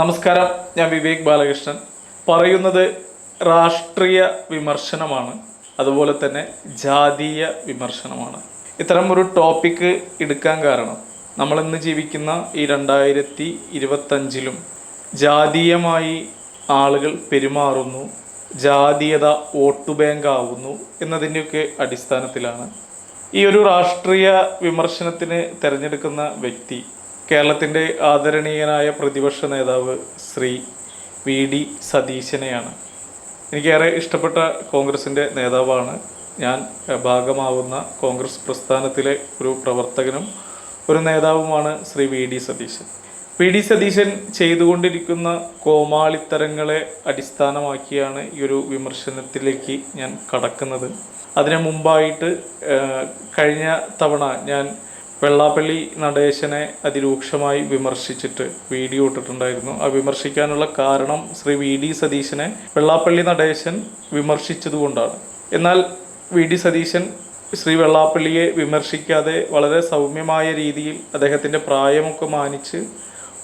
നമസ്കാരം ഞാൻ വിവേക് ബാലകൃഷ്ണൻ. പറയുന്നത് രാഷ്ട്രീയ വിമർശനമാണ് അതുപോലെ തന്നെ ജാതീയ വിമർശനമാണ്. ഇത്തരം ഒരു ടോപ്പിക്ക് എടുക്കാൻ കാരണം നമ്മളിന്ന് ജീവിക്കുന്ന ഈ രണ്ടായിരത്തി ഇരുപത്തഞ്ചിലും ജാതീയമായി ആളുകൾ പെരുമാറുന്നു ജാതീയത വോട്ട് ബാങ്ക് ആവുന്നു എന്നതിന്റെയൊക്കെ അടിസ്ഥാനത്തിലാണ്. ഈ ഒരു രാഷ്ട്രീയ വിമർശനത്തിന് തിരഞ്ഞെടുക്കുന്ന വ്യക്തി കേരളത്തിന്റെ ആദരണീയനായ പ്രതിപക്ഷ നേതാവ് ശ്രീ വി ഡി സതീശനെയാണ്. എനിക്കേറെ ഇഷ്ടപ്പെട്ട കോൺഗ്രസിന്റെ നേതാവാണ്. ഞാൻ ഭാഗമാവുന്ന കോൺഗ്രസ് പ്രസ്ഥാനത്തിലെ ഒരു പ്രവർത്തകനും ഒരു നേതാവുമാണ് Shri V D Satheesan. V D Satheesan ചെയ്തുകൊണ്ടിരിക്കുന്ന കോമാളിത്തരങ്ങളെ അടിസ്ഥാനമാക്കിയാണ് ഈ ഒരു വിമർശനത്തിലേക്ക് ഞാൻ കടക്കുന്നത്. അതിനു മുമ്പായിട്ട് കഴിഞ്ഞ തവണ ഞാൻ വെള്ളാപ്പള്ളി നടേശനെ അതിരൂക്ഷമായി വിമർശിച്ചിട്ട് വീഡിയോ ഇട്ടിട്ടുണ്ടായിരുന്നു. ആ വിമർശിക്കാനുള്ള കാരണം ശ്രീ വി ഡി സതീശനെ വെള്ളാപ്പള്ളി നടേശൻ വിമർശിച്ചതുകൊണ്ടാണ്. എന്നാൽ വി ഡി സതീശൻ ശ്രീ വെള്ളാപ്പള്ളിയെ വിമർശിക്കാതെ വളരെ സൗമ്യമായ രീതിയിൽ അദ്ദേഹത്തിന്റെ പ്രായമൊക്കെ മാനിച്ച്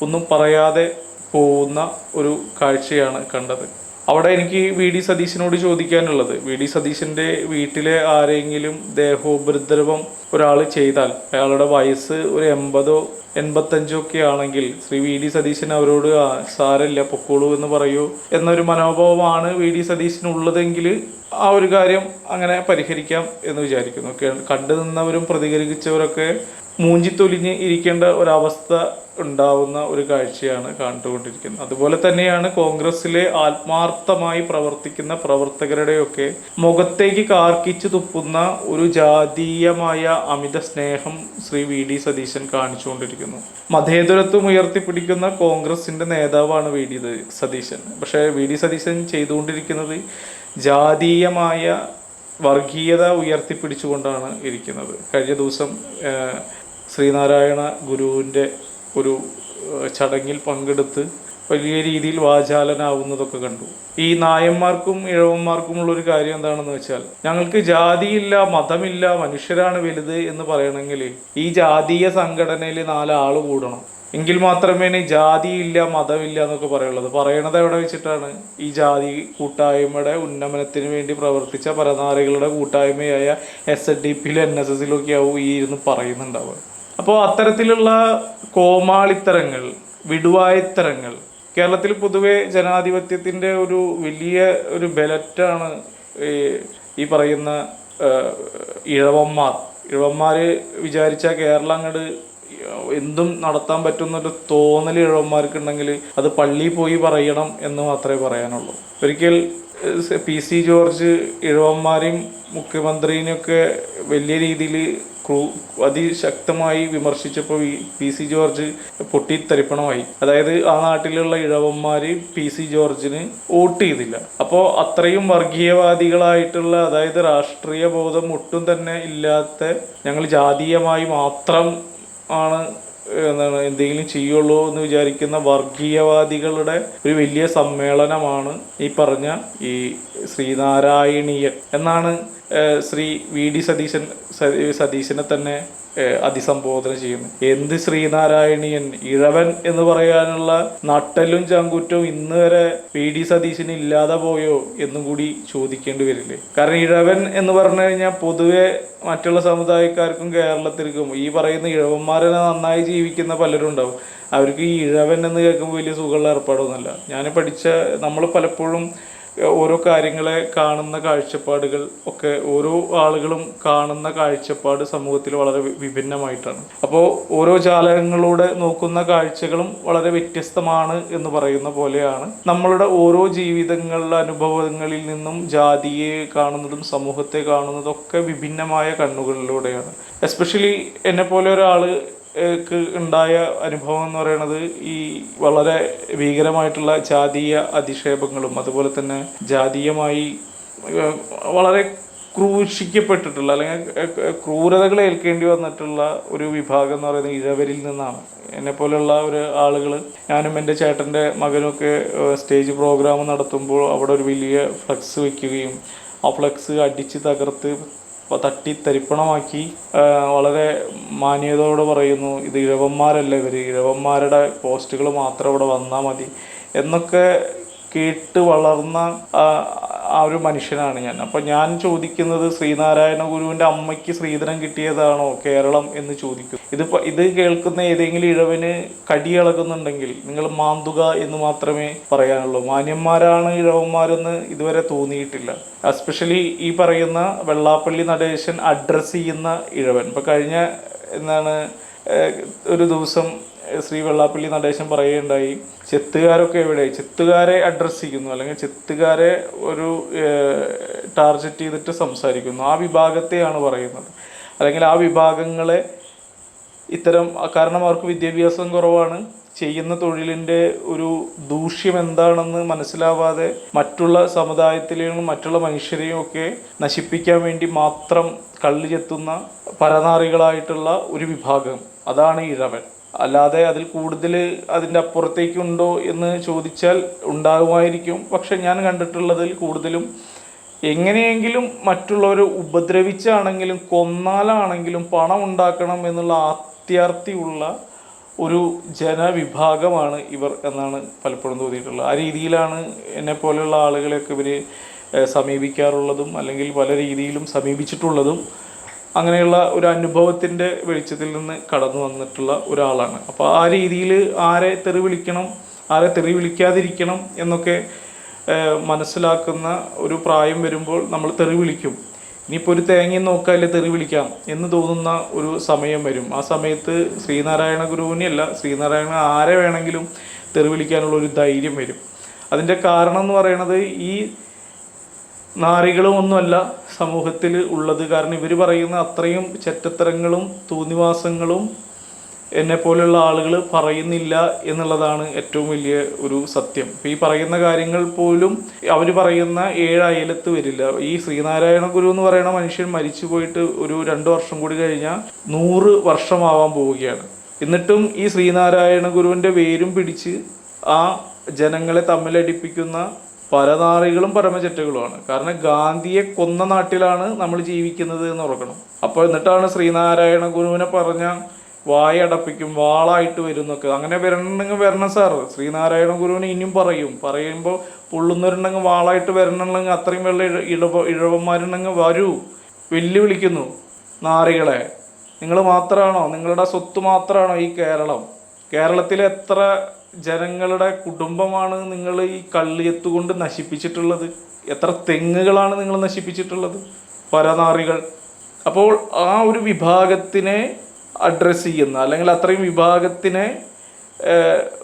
ഒന്നും പറയാതെ പോകുന്ന ഒരു കാഴ്ചയാണ് കണ്ടത്. അവിടെ എനിക്ക് വി ഡി സതീശനോട് ചോദിക്കാനുള്ളത്. വി ഡി സതീശന്റെ വീട്ടിലെ ആരെങ്കിലും ദേഹോപദ്രവം ഒരാൾ ചെയ്താൽ അയാളുടെ വയസ്സ് ഒരു എൺപതോ എൺപത്തഞ്ചോ ഒക്കെ ആണെങ്കിൽ ശ്രീ വി ഡി സതീശൻ അവരോട് സാരല്ല പൊക്കോളൂ എന്ന് പറയൂ എന്നൊരു മനോഭാവമാണ് വി ഡി സതീശനുള്ളതെങ്കിൽ ആ ഒരു കാര്യം അങ്ങനെ പരിഹരിക്കാം എന്ന് വിചാരിക്കുന്നു. കണ്ടു നിന്നവരും പ്രതികരിച്ചവരൊക്കെ മൂഞ്ചിത്തൊലിഞ്ഞ് ഇരിക്കേണ്ട ഒരവസ്ഥ ഉണ്ടാവുന്ന ഒരു കാഴ്ചയാണ് കണ്ടുകൊണ്ടിരിക്കുന്നത്. അതുപോലെ തന്നെയാണ് കോൺഗ്രസ്സിലെ ആത്മാർത്ഥമായി പ്രവർത്തിക്കുന്ന പ്രവർത്തകരുടെയൊക്കെ മുഖത്തേക്ക് കാർക്കിച്ചു തുപ്പുന്ന ഒരു ജാതീയമായ അമിത സ്നേഹം ശ്രീ വി ഡി സതീശൻ കാണിച്ചുകൊണ്ടിരിക്കുന്നു. മതേതരത്വം ഉയർത്തിപ്പിടിക്കുന്ന കോൺഗ്രസിന്റെ നേതാവാണ് വി ഡി സതീശൻ. പക്ഷേ വി ഡി സതീശൻ ചെയ്തുകൊണ്ടിരിക്കുന്നത് ജാതീയമായ വർഗീയത ഉയർത്തിപ്പിടിച്ചുകൊണ്ടാണ് ഇരിക്കുന്നത്. കഴിഞ്ഞ ദിവസം ശ്രീനാരായണ ഗുരുവിന്റെ ഒരു ചടങ്ങിൽ പങ്കെടുത്ത് വലിയ രീതിയിൽ വാചാലനാവുന്നതൊക്കെ കണ്ടു. ഈ നായന്മാർക്കും ഇഴവന്മാർക്കുമുള്ള ഉള്ളൊരു കാര്യം എന്താണെന്ന് വെച്ചാൽ ഞങ്ങൾക്ക് ജാതിയില്ല മതമില്ല മനുഷ്യരാണ് വലുത് എന്ന് പറയണമെങ്കിൽ ഈ ജാതീയ സംഘടനയിൽ നാലാൾ കൂടണം. എങ്കിൽ മാത്രമേ ജാതിയില്ല മതമില്ല എന്നൊക്കെ പറയുള്ളത് പറയണത് എവിടെ വെച്ചിട്ടാണ്? ഈ ജാതി കൂട്ടായ്മയുടെ ഉന്നമനത്തിന് വേണ്ടി പ്രവർത്തിച്ച പരനാറികളുടെ കൂട്ടായ്മയായ എസ് എൻ ഡി പിയിലും എൻ എസ് ആവും ഈ ഇരുന്ന് പറയുന്നുണ്ടാവുക. അപ്പോൾ അത്തരത്തിലുള്ള കോമാളിത്തരങ്ങൾ വിടുവായത്തരങ്ങൾ കേരളത്തിൽ പൊതുവെ ജനാധിപത്യത്തിന്റെ ഒരു വലിയ ഒരു ബെലറ്റാണ് ഈ പറയുന്ന ഇഴവന്മാർ. ഇഴവന്മാർ വിചാരിച്ച കേരളം അങ്ങോട്ട് എന്തും നടത്താൻ പറ്റുന്നൊരു തോന്നൽ ഇഴവന്മാർക്കുണ്ടെങ്കിൽ അത് പള്ളിയിൽ പോയി പറയണം എന്ന് മാത്രമേ പറയാനുള്ളൂ. ഒരിക്കൽ പി സി ജോർജ് ഇഴവന്മാരെയും മുഖ്യമന്ത്രിനെയൊക്കെ വലിയ രീതിയിൽ ക്രൂ അതിശക്തമായി വിമർശിച്ചപ്പോൾ പി സി ജോർജ് പൊട്ടിത്തെറിപ്പണമായി. അതായത് ആ നാട്ടിലുള്ള ഇഴവന്മാര് പി സി ജോർജിന് വോട്ട് ചെയ്തില്ല. അപ്പോൾ അത്രയും വർഗീയവാദികളായിട്ടുള്ള അതായത് രാഷ്ട്രീയ ബോധം ഒട്ടും തന്നെ ഇല്ലാത്ത ഞങ്ങൾ ജാതീയമായി മാത്രം ആണ് എന്താണ് എന്തെങ്കിലും ചെയ്യുള്ളൂ എന്ന് വിചാരിക്കുന്ന വർഗീയവാദികളുടെ ഒരു വലിയ സമ്മേളനമാണ് ഈ പറഞ്ഞ ഈ ശ്രീനാരായണീയൻ. എന്നാണ് ശ്രീ വി ഡി സതീശൻ സതീശനെ തന്നെ അതിസംബോധന ചെയ്യുന്നു. എന്ത് ശ്രീനാരായണീയൻ ഇഴവൻ എന്ന് പറയാനുള്ള നട്ടലും ചങ്കുറ്റവും ഇന്ന് വരെ പി ഡി സതീശന് ഇല്ലാതെ പോയോ എന്നും കൂടി ചോദിക്കേണ്ടി വരില്ലേ? കാരണം ഇഴവൻ എന്ന് പറഞ്ഞു കഴിഞ്ഞാൽ പൊതുവെ മറ്റുള്ള സമുദായക്കാർക്കും കേരളത്തിൽക്കും ഈ പറയുന്ന ഇഴവന്മാരെ നന്നായി ജീവിക്കുന്ന പലരും ഉണ്ടാവും. അവർക്ക് ഈ ഇഴവൻ എന്ന് കേൾക്കുമ്പോൾ വലിയ സുഖമുള്ള ഏർപ്പാടൊന്നുമല്ല. ഞാൻ പഠിച്ച നമ്മൾ പലപ്പോഴും ഓരോ കാര്യങ്ങളെ കാണുന്ന കാഴ്ചപ്പാടുകൾ ഒക്കെ ഓരോ ആളുകളും കാണുന്ന കാഴ്ചപ്പാട് സമൂഹത്തിൽ വളരെ വിഭിന്നമായിട്ടാണ്. അപ്പോൾ ഓരോ ജാലകങ്ങളിലൂടെ നോക്കുന്ന കാഴ്ചകളും വളരെ വ്യത്യസ്തമാണ് എന്ന് പറയുന്ന പോലെയാണ്. നമ്മളുടെ ഓരോ ജീവിതങ്ങളിലെ അനുഭവങ്ങളിൽ നിന്നും ജാതിയെ കാണുന്നതും സമൂഹത്തെ കാണുന്നതും ഒക്കെ വിഭിന്നമായ കണ്ണുകളിലൂടെയാണ്. എസ്പെഷ്യലി എന്നെ പോലെ ക്ക് ഉണ്ടായ അനുഭവം എന്ന് പറയുന്നത് ഈ വളരെ ഭീകരമായിട്ടുള്ള ജാതീയ അധിക്ഷേപങ്ങളും അതുപോലെ തന്നെ ജാതീയമായി വളരെ ക്രൂശിക്കപ്പെട്ടിട്ടുള്ള അല്ലെങ്കിൽ ക്രൂരതകൾ ഏൽക്കേണ്ടി വന്നിട്ടുള്ള ഒരു വിഭാഗം എന്ന് പറയുന്നത് ഇഴവരിൽ നിന്നാണ്. എന്നെ പോലെയുള്ള ഒരു ആളുകൾ ഞാനും എന്റെ ചേട്ടന്റെ മകനുമൊക്കെ സ്റ്റേജ് പ്രോഗ്രാം നടത്തുമ്പോൾ അവിടെ ഒരു വലിയ ഫ്ലക്സ് വയ്ക്കുകയും ആ ഫ്ലക്സ് അടിച്ച് തകർത്ത് തട്ടി തരിപ്പണമാക്കി വളരെ മാന്യതയോടെ പറയുന്നു ഇത് ഇഴവന്മാരല്ല ഇവർ ഇഴവന്മാരുടെ പോസ്റ്റുകൾ മാത്രം ഇവിടെ വന്നാൽ മതി. എന്നൊക്കെ കേട്ട് വളർന്ന ആ, ഒരു മനുഷ്യനാണ് ഞാൻ. അപ്പം ഞാൻ ചോദിക്കുന്നത് ശ്രീനാരായണ ഗുരുവിന്റെ അമ്മയ്ക്ക് ശ്രീധരം കിട്ടിയതാണോ കേരളം എന്ന് ചോദിക്കും ഇത് ഇത് കേൾക്കുന്ന ഏതെങ്കിലും ഇഴവിന് കടിയിളകുന്നുണ്ടെങ്കിൽ നിങ്ങൾ മാന്തുക എന്ന് മാത്രമേ പറയാനുള്ളൂ. മാന്യന്മാരാണ് ഇഴവന്മാരെന്ന് ഇതുവരെ തോന്നിയിട്ടില്ല. എസ്പെഷ്യലി ഈ പറയുന്ന വെള്ളാപ്പള്ളി നടേശൻ അഡ്രസ്സ് ചെയ്യുന്ന ഇഴവൻ. ഇപ്പം കഴിഞ്ഞ എന്താണ് ഒരു ദിവസം ശ്രീ വെള്ളാപ്പള്ളി നടേശൻ പറയുകയുണ്ടായി ചെത്തുകാരൊക്കെ എവിടെ? ചെത്തുകാരെ അഡ്രസ്സ് ചെയ്യുന്നു. അല്ലെങ്കിൽ ചെത്തുകാരെ ഒരു ടാർഗറ്റ് ചെയ്തിട്ട് സംസാരിക്കുന്നു. ആ വിഭാഗത്തെയാണ് പറയുന്നത്. അല്ലെങ്കിൽ ആ വിഭാഗങ്ങളെ ഇത്തരം കാരണം അവർക്ക് വിദ്യാഭ്യാസം കുറവാണ്. ചെയ്യുന്ന തൊഴിലിന്റെ ഒരു ദൂഷ്യം എന്താണെന്ന് മനസ്സിലാവാതെ മറ്റുള്ള സമുദായത്തിലെയും മറ്റുള്ള മനുഷ്യരെയും ഒക്കെ നശിപ്പിക്കാൻ വേണ്ടി മാത്രം കള്ളു ചെത്തുന്ന പരനാറികളായിട്ടുള്ള ഒരു വിഭാഗം. അതാണ് ഇഴവൻ. അല്ലാതെ അതിൽ കൂടുതൽ അതിന്റെ അപ്പുറത്തേക്കുണ്ടോ എന്ന് ചോദിച്ചാൽ ഉണ്ടാകുമായിരിക്കും. പക്ഷെ ഞാൻ കണ്ടിട്ടുള്ളതിൽ കൂടുതലും എങ്ങനെയെങ്കിലും മറ്റുള്ളവരെ ഉപദ്രവിച്ചാണെങ്കിലും കൊന്നാലാണെങ്കിലും പണം ഉണ്ടാക്കണം എന്നുള്ള ആത്യാർത്ഥിയുള്ള ഒരു ജനവിഭാഗമാണ് ഇവർ എന്നാണ് പലപ്പോഴും തോന്നിയിട്ടുള്ളത്. ആ രീതിയിലാണ് എന്നെ പോലെയുള്ള ആളുകളെയൊക്കെ ഇവർ സമീപിക്കാറുള്ളതും അല്ലെങ്കിൽ പല രീതിയിലും സമീപിച്ചിട്ടുള്ളതും. അങ്ങനെയുള്ള ഒരു അനുഭവത്തിന്റെ വെളിച്ചത്തിൽ നിന്ന് കടന്നു വന്നിട്ടുള്ള ഒരാളാണ്. അപ്പോൾ ആ രീതിയിൽ ആരെ തെറി വിളിക്കണം ആരെ തെറി വിളിക്കാതിരിക്കണം എന്നൊക്കെ മനസ്സിലാക്കുന്ന ഒരു പ്രായം വരുമ്പോൾ നമ്മൾ തെറി വിളിക്കും. ഇനിയിപ്പോൾ ഒരു തേങ്ങയും നോക്കാല്ലേ തെറി വിളിക്കാം എന്ന് തോന്നുന്ന ഒരു സമയം വരും. ആ സമയത്ത് ശ്രീനാരായണ ഗുരുവിനെയല്ല ശ്രീനാരായണ ആരെ വേണമെങ്കിലും തെറി വിളിക്കാനുള്ള ഒരു ധൈര്യം വരും. അതിന്റെ കാരണം എന്ന് പറയുന്നത് ഈ നാറികളും ഒന്നുമല്ല സമൂഹത്തിൽ ഉള്ളത് കാരണം ഇവർ പറയുന്ന അത്രയും ചെറ്റത്തരങ്ങളും തൂന്നിവാസങ്ങളും എന്നെ പോലെയുള്ള ആളുകൾ പറയുന്നില്ല എന്നുള്ളതാണ് ഏറ്റവും വലിയ ഒരു സത്യം. ഈ പറയുന്ന കാര്യങ്ങൾ പോലും അവർ പറയുന്ന ഏഴ് അയലത്ത് വരില്ല. ഈ ശ്രീനാരായണ ഗുരു എന്ന് പറയുന്ന മനുഷ്യൻ മരിച്ചു പോയിട്ട് ഒരു രണ്ട് വർഷം കൂടി കഴിഞ്ഞാൽ നൂറ് വർഷമാവാൻ പോവുകയാണ്. എന്നിട്ടും ഈ ശ്രീനാരായണ ഗുരുവിന്റെ വേരും പിടിച്ച് ആ ജനങ്ങളെ തമ്മിലടിപ്പിക്കുന്ന പരനാറികളും പരമചെറ്റകളുമാണ് കാരണം ഗാന്ധിയെ കൊന്ന നാട്ടിലാണ് നമ്മൾ ജീവിക്കുന്നത് എന്ന് ഉറക്കണം. അപ്പോൾ എന്നിട്ടാണ് ശ്രീനാരായണ ഗുരുവിനെ പറഞ്ഞ വായടപ്പിക്കും വാളായിട്ട് വരുന്നൊക്കെ. അങ്ങനെ വരണമെങ്കിൽ വരണം സാർ. ശ്രീനാരായണ ഗുരുവിനെ ഇനിയും പറയും. പറയുമ്പോൾ പൊള്ളുന്നവരുണ്ടെങ്കിൽ വാളായിട്ട് വരണമെങ്കിൽ അത്രയും വെള്ള ഇഴ ഇടവ ഇഴവന്മാരുണ്ടെങ്കിൽ വരൂ. വെല്ലുവിളിക്കുന്നു നാറികളെ. നിങ്ങൾ മാത്രമാണോ? നിങ്ങളുടെ സ്വത്ത് മാത്രമാണോ ഈ കേരളം? കേരളത്തിലെ എത്ര ജനങ്ങളുടെ കുടുംബമാണ് നിങ്ങൾ ഈ കള്ളിയത്ത് കൊണ്ട് നശിപ്പിച്ചിട്ടുള്ളത്. എത്ര തെങ്ങുകളാണ് നിങ്ങൾ നശിപ്പിച്ചിട്ടുള്ളത്? പരനാറികൾ. അപ്പോൾ ആ ഒരു വിഭാഗത്തിനെ അഡ്രസ്സ് ചെയ്യുന്ന അല്ലെങ്കിൽ അത്രയും വിഭാഗത്തിനെ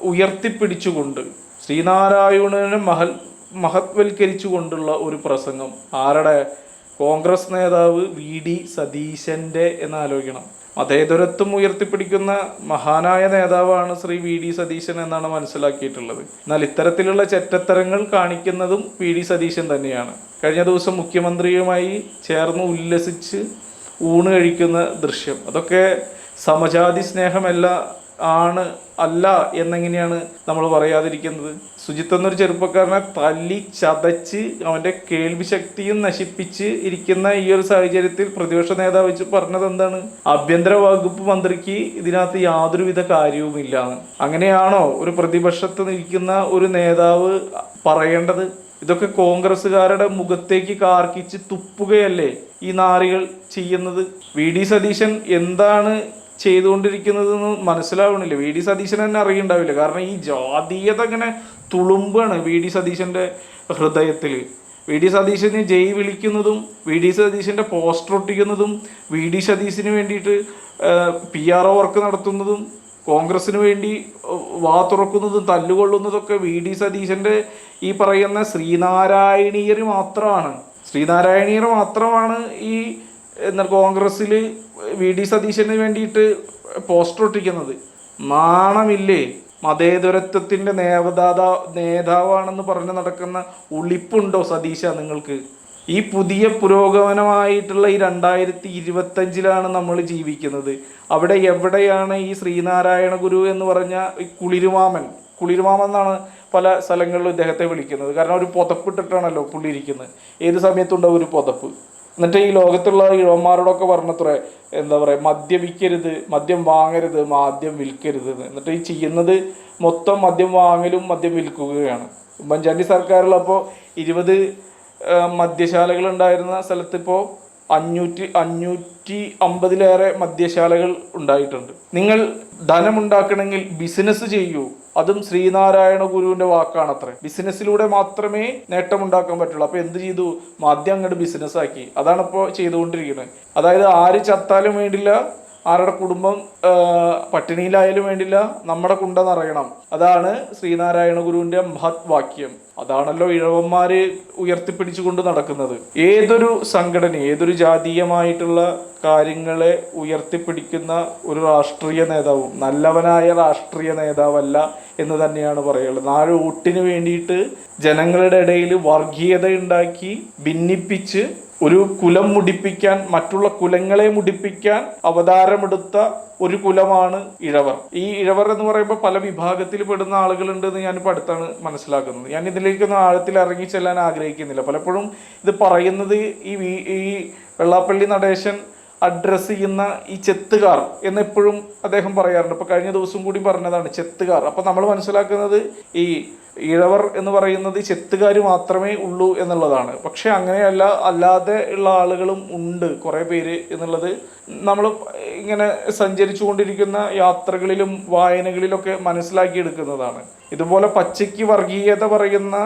ഉയർത്തിപ്പിടിച്ചുകൊണ്ട് ശ്രീനാരായണനെ മഹൽ മഹത്വൽക്കരിച്ചുകൊണ്ടുള്ള ഒരു പ്രസംഗം. ആരുടെ? കോൺഗ്രസ് നേതാവ് വി ഡി സതീശന്റെ എന്ന് ആലോചിക്കണം. മതേതരത്വം ഉയർത്തിപ്പിടിക്കുന്ന മഹാനായ നേതാവാണ് ശ്രീ വി ഡി സതീശൻ എന്നാണ് മനസ്സിലാക്കിയിട്ടുള്ളത്. എന്നാൽ ഇത്തരത്തിലുള്ള ചെറ്റത്തരങ്ങൾ കാണിക്കുന്നതും വി ഡി സതീശൻ തന്നെയാണ്. കഴിഞ്ഞ ദിവസം മുഖ്യമന്ത്രിയുമായി ചേർന്ന് ഉല്ലസിച്ച് ഊണ് കഴിക്കുന്ന ദൃശ്യം. അതൊക്കെ സമജാതി സ്നേഹമല്ല ആണ് അല്ല എന്നെങ്ങനെയാണ് നമ്മൾ പറയാതിരിക്കുന്നത്? സുജിത്ത് എന്നൊരു ചെറുപ്പക്കാരനെ തല്ലി ചതച്ച് അവന്റെ കേൾവി ശക്തിയും നശിപ്പിച്ച് ഇരിക്കുന്ന ഈ ഒരു സാഹചര്യത്തിൽ പ്രതിപക്ഷ നേതാവ് വെച്ച് പറഞ്ഞത് എന്താണ്? ആഭ്യന്തര വകുപ്പ് മന്ത്രിക്ക് ഇതിനകത്ത് യാതൊരുവിധ കാര്യവുമില്ല അങ്ങനെയാണോ ഒരു പ്രതിപക്ഷത്ത് നിൽക്കുന്ന ഒരു നേതാവ് പറയേണ്ടത്? ഇതൊക്കെ കോൺഗ്രസ്സുകാരുടെ മുഖത്തേക്ക് കാർക്കിച്ച് തുപ്പുകയല്ലേ ഈ നാറികൾ ചെയ്യുന്നത്? വി. ഡി. സതീശൻ എന്താണ് ചെയ്തുകൊണ്ടിരിക്കുന്നതെന്ന് മനസ്സിലാവണില്ല. വി. ഡി. സതീശൻ തന്നെ അറിയണ്ടാവില്ല കാരണം ഈ ജാതീയത ഇങ്ങനെ തുളുമ്പാണ് വി. ഡി. സതീശന്റെ ഹൃദയത്തിൽ വി. ഡി. സതീശന് ജയ് വിളിക്കുന്നതും വി. ഡി. സതീശന്റെ പോസ്റ്റർ ഒട്ടിക്കുന്നതും വി. ഡി. സതീശന് വേണ്ടിയിട്ട് പി. ആർ. ഒ വർക്ക് നടത്തുന്നതും കോൺഗ്രസിന് വേണ്ടി വാ തുറക്കുന്നതും തല്ലുകൊള്ളുന്നതൊക്കെ വി. ഡി. സതീശന്റെ ഈ പറയുന്ന ശ്രീനാരായണീയർ മാത്രമാണ്. ശ്രീനാരായണീയർ മാത്രമാണ് ഈ എന്താ കോൺഗ്രസ്സിൽ വി ഡി സതീശന് വേണ്ടിയിട്ട് പോസ്റ്റർ ഒട്ടിക്കുന്നത്. നാണമില്ലേ? മതേതരത്വത്തിന്റെ നേവദാത നേതാവാണെന്ന് പറഞ്ഞ് നടക്കുന്ന ഉളിപ്പുണ്ടോ സതീശ നിങ്ങൾക്ക്? ഈ പുതിയ പുരോഗമനമായിട്ടുള്ള ഈ രണ്ടായിരത്തി ഇരുപത്തഞ്ചിലാണ് നമ്മൾ ജീവിക്കുന്നത്. അവിടെ എവിടെയാണ് ഈ ശ്രീനാരായണ ഗുരു എന്ന് പറഞ്ഞ കുളിരുമാമൻ? കുളിരുമാമൻ എന്നാണ് പല സ്ഥലങ്ങളിലും ഇദ്ദേഹത്തെ വിളിക്കുന്നത്. കാരണം ഒരു പുതപ്പിട്ടിട്ടാണല്ലോ പുള്ളി ഇരിക്കുന്നത്. ഏത് സമയത്തുണ്ടാവും ഒരു പുതപ്പ്? എന്നിട്ട് ഈ ലോകത്തുള്ള ഇഴവന്മാരോടൊക്കെ പറഞ്ഞത്രേ എന്താ പറയുക മദ്യം വിൽക്കരുത് മദ്യം വാങ്ങരുത് മദ്യം വിൽക്കരുത് എന്നിട്ട് ഈ ചെയ്യുന്നത് മൊത്തം മദ്യം വാങ്ങലും മദ്യം വിൽക്കുകയാണ്. ഉമ്മൻചാണ്ടി സർക്കാരിലപ്പോൾ ഇരുപത് മദ്യശാലകൾ ഉണ്ടായിരുന്ന സ്ഥലത്ത് ഇപ്പോൾ അഞ്ഞൂറ്റി അഞ്ഞൂറ്റി അമ്പതിലേറെ മദ്യശാലകൾ ഉണ്ടായിട്ടുണ്ട്. നിങ്ങൾ ധനമുണ്ടാക്കണമെങ്കിൽ ബിസിനസ് ചെയ്യൂ. അതും ശ്രീനാരായണ ഗുരുവിന്റെ വാക്കാണ് അത്ര. ബിസിനസ്സിലൂടെ മാത്രമേ നേട്ടമുണ്ടാക്കാൻ പറ്റുള്ളൂ. അപ്പൊ എന്ത് ചെയ്തു? മാദ്യം അങ്ങോട്ട് ബിസിനസ് ആക്കി. അതാണ് ഇപ്പോൾ ചെയ്തുകൊണ്ടിരിക്കുന്നത്. അതായത് ആര് ചത്താലും വേണ്ടില്ല ആരുടെ കുടുംബം പട്ടിണിയിലായാലും വേണ്ടില്ല നമ്മുടെ കുണ്ട നിറയണം. അതാണ് ശ്രീനാരായണ ഗുരുവിന്റെ മഹത് വാക്യം. അതാണല്ലോ ഇഴവന്മാര് ഉയർത്തിപ്പിടിച്ചുകൊണ്ട് നടക്കുന്നത്. ഏതൊരു സംഘടന ഏതൊരു ജാതീയമായിട്ടുള്ള കാര്യങ്ങളെ ഉയർത്തിപ്പിടിക്കുന്ന ഒരു രാഷ്ട്രീയ നേതാവും നല്ലവനായ രാഷ്ട്രീയ നേതാവല്ല എന്ന് തന്നെയാണ് പറയുള്ളത് നാല് വോട്ടിന് വേണ്ടിയിട്ട് ജനങ്ങളുടെ ഇടയിൽ വർഗീയത ഉണ്ടാക്കി ഭിന്നിപ്പിച്ച് ഒരു കുലം മുടിപ്പിക്കാൻ മറ്റുള്ള കുലങ്ങളെ മുടിപ്പിക്കാൻ അവതാരമെടുത്ത ഒരു കുലമാണ് ഇഴവർ. ഈ ഇഴവർ എന്ന് പറയുമ്പോൾ പല വിഭാഗത്തിൽ പെടുന്ന ആളുകളുണ്ട് എന്ന് ഞാനിപ്പോൾ അടുത്താണ് മനസ്സിലാക്കുന്നത്. ഞാൻ ഇതിലേക്കൊന്നും ആഴത്തിൽ ഇറങ്ങി ചെല്ലാൻ ആഗ്രഹിക്കുന്നില്ല. പലപ്പോഴും ഇത് പറയുന്നത് ഈ ഈ വെള്ളാപ്പള്ളി നടേശൻ അഡ്രസ്സ് ചെയ്യുന്ന ഈ ചെത്തുകാർ എന്നെപ്പോഴും അദ്ദേഹം പറയാറുണ്ട്. ഇപ്പൊ കഴിഞ്ഞ ദിവസം കൂടി പറഞ്ഞതാണ് ചെത്തുകാർ. അപ്പൊ നമ്മൾ മനസ്സിലാക്കുന്നത് ഈ ഇഴവർ എന്ന് പറയുന്നത് ചെത്തുകാർ മാത്രമേ ഉള്ളൂ എന്നുള്ളതാണ്. പക്ഷേ അങ്ങനെയല്ല അല്ലാതെ ഉള്ള ആളുകളും ഉണ്ട് കുറേ പേര് എന്നുള്ളത്. നമ്മൾ ഇങ്ങനെ സഞ്ചരിച്ചു കൊണ്ടിരിക്കുന്ന യാത്രകളിലും വായനകളിലൊക്കെ മനസ്സിലാക്കിയെടുക്കുന്നതാണ്. ഇതുപോലെ പച്ചയ്ക്ക് വർഗീയത പറയുന്ന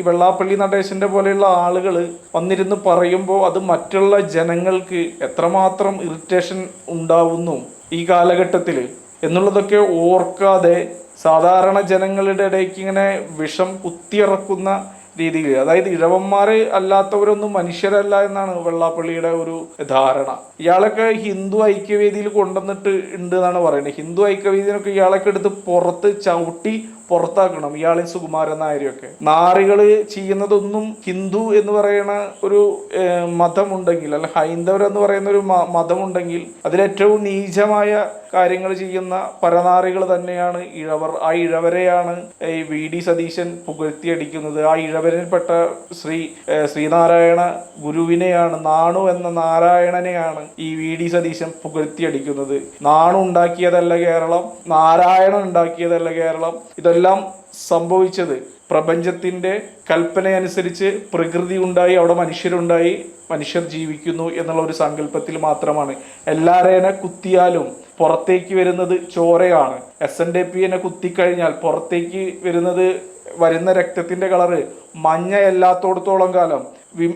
ഈ വെള്ളാപ്പള്ളി നടേശന്റെ പോലെയുള്ള ആളുകൾ വന്നിരുന്ന് പറയുമ്പോൾ അത് മറ്റുള്ള ജനങ്ങൾക്ക് എത്രമാത്രം ഇറിറ്റേഷൻ ഉണ്ടാവുന്നു ഈ കാലഘട്ടത്തിൽ എന്നുള്ളതൊക്കെ ഓർക്കാതെ സാധാരണ ജനങ്ങളുടെ ഇടയ്ക്ക് ഇങ്ങനെ വിഷം കുത്തിയിറക്കുന്ന രീതിയിൽ അതായത് ഇഴവന്മാർ അല്ലാത്തവരൊന്നും മനുഷ്യരല്ല എന്നാണ് വെള്ളാപ്പള്ളിയുടെ ഒരു ധാരണ. ഇയാളൊക്കെ ഹിന്ദു ഐക്യവേദിയിൽ കൊണ്ടുവന്നിട്ട് ഉണ്ട് എന്നാണ് പറയുന്നത്. ഹിന്ദു ഐക്യവേദിയിലൊക്കെ ഇയാളൊക്കെ എടുത്ത് പുറത്ത് ചവിട്ടി പുറത്താക്കണം. ഇയാളെ സുകുമാരൻ നായരെയൊക്കെ. നാറികൾ ചെയ്യുന്നതൊന്നും ഹിന്ദു എന്ന് പറയുന്ന ഒരു മതമുണ്ടെങ്കിൽ അല്ല ഹൈന്ദവർ എന്ന് പറയുന്ന ഒരു മതമുണ്ടെങ്കിൽ അതിലേറ്റവും നീചമായ കാര്യങ്ങൾ ചെയ്യുന്ന പരനാറികൾ തന്നെയാണ് ഇഴവർ. ആ ഇഴവരെയാണ് ഈ വി. ഡി. സതീശൻ പുകഴ്ത്തിയടിക്കുന്നത്. ആ ഇഴവരിൽപ്പെട്ട ശ്രീ ശ്രീനാരായണ ഗുരുവിനെയാണ് നാണു എന്ന നാരായണനെയാണ് ഈ വി. ഡി. സതീശൻ പുകഴ്ത്തിയടിക്കുന്നത്. നാണു ഉണ്ടാക്കിയതല്ല കേരളം നാരായണൻ ഉണ്ടാക്കിയതല്ല കേരളം. ഇതെല്ലാം സംഭവിച്ചത്. പ്രപഞ്ചത്തിന്റെ കൽപ്പനയനുസരിച്ച് പ്രകൃതി ഉണ്ടായി അവിടെ മനുഷ്യരുണ്ടായി മനുഷ്യർ ജീവിക്കുന്നു എന്നുള്ള ഒരു സങ്കല്പത്തിൽ മാത്രമാണ്. എല്ലാരേനെ കുത്തിയാലും പുറത്തേക്ക് വരുന്നത് ചോരയാണ്. എസ് എൻ ഡി പി എന്നെ കുത്തിക്കഴിഞ്ഞാൽ പുറത്തേക്ക് വരുന്നത് വരുന്ന രക്തത്തിന്റെ കളറ് മഞ്ഞയല്ലാത്തോടത്തോളം കാലം.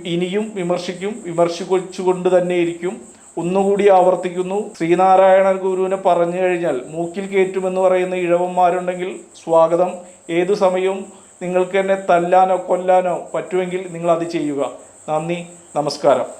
ഇനിയും വിമർശിക്കും വിമർശിച്ചുകൊണ്ട് തന്നെ ഇരിക്കും ഒന്നുകൂടി ആവർത്തിക്കുന്നു. ശ്രീനാരായണ ഗുരുവിനെ പറഞ്ഞു കഴിഞ്ഞാൽ മൂക്കിൽ കയറ്റുമെന്ന് പറയുന്ന ഇഴവന്മാരുണ്ടെങ്കിൽ സ്വാഗതം. ഏതു സമയവും നിങ്ങൾക്ക് എന്നെ തല്ലാനോ കൊല്ലാനോ പറ്റുമെങ്കിൽ നിങ്ങൾ അത് ചെയ്യുക. നന്ദി. നമസ്കാരം.